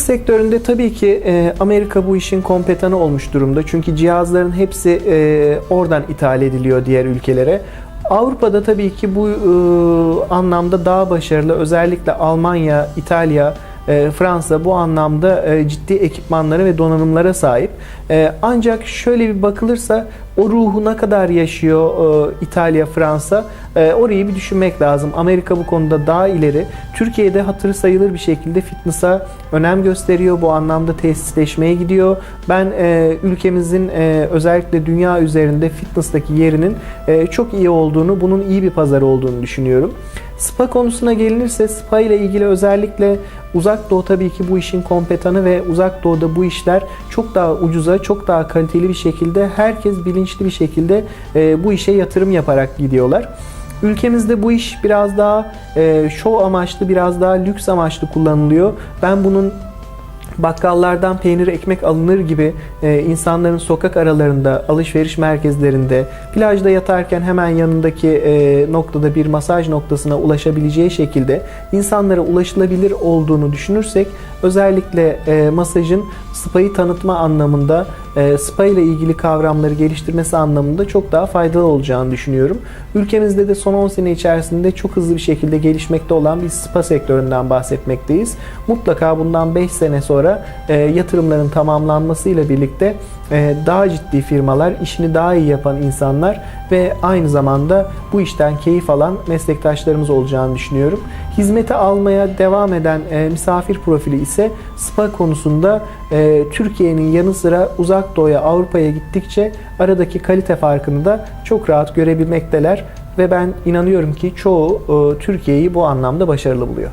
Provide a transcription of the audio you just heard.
sektöründe tabii ki e, Amerika bu işin kompetanı olmuş durumda. Çünkü cihazların hepsi e, oradan ithal ediliyor diğer ülkelere. Avrupa'da tabii ki bu e, anlamda daha başarılı. Özellikle Almanya, İtalya, e, Fransa bu anlamda e, ciddi ekipmanlara ve donanımlara sahip. E, Ancak şöyle bir bakılırsa o ruhu ne kadar yaşıyor e, İtalya, Fransa e, orayı bir düşünmek lazım. Amerika bu konuda daha ileri. Türkiye'de hatırı sayılır bir şekilde fitness'a önem gösteriyor. Bu anlamda tesisleşmeye gidiyor. Ben e, ülkemizin e, özellikle dünya üzerinde fitness'taki yerinin e, çok iyi olduğunu, bunun iyi bir pazar olduğunu düşünüyorum. Spa konusuna gelinirse spa ile ilgili özellikle Uzak Doğu tabii ki bu işin kompetanı ve Uzak Doğu'da bu işler çok daha ucuza, çok daha kaliteli bir şekilde herkes bilinçli bir şekilde e, bu işe yatırım yaparak gidiyorlar. Ülkemizde bu iş biraz daha e, şov amaçlı, biraz daha lüks amaçlı kullanılıyor. Ben bunun bakkallardan peynir ekmek alınır gibi e, insanların sokak aralarında, alışveriş merkezlerinde, plajda yatarken hemen yanındaki e, noktada bir masaj noktasına ulaşabileceği şekilde insanlara ulaşılabilir olduğunu düşünürsek özellikle e, masajın spa'yı tanıtma anlamında, e, spa ile ilgili kavramları geliştirmesi anlamında çok daha faydalı olacağını düşünüyorum. Ülkemizde de son 10 sene içerisinde çok hızlı bir şekilde gelişmekte olan bir spa sektöründen bahsetmekteyiz. Mutlaka bundan 5 sene sonra e, yatırımların tamamlanmasıyla birlikte e, daha ciddi firmalar, işini daha iyi yapan insanlar ve aynı zamanda bu işten keyif alan meslektaşlarımız olacağını düşünüyorum. Hizmeti almaya devam eden e, misafir profili ise spa konusunda e, Türkiye'nin yanı sıra uzak doğuya, Avrupa'ya gittikçe aradaki kalite farkını da çok rahat görebilmekteler ve ben inanıyorum ki çoğu e, Türkiye'yi bu anlamda başarılı buluyor.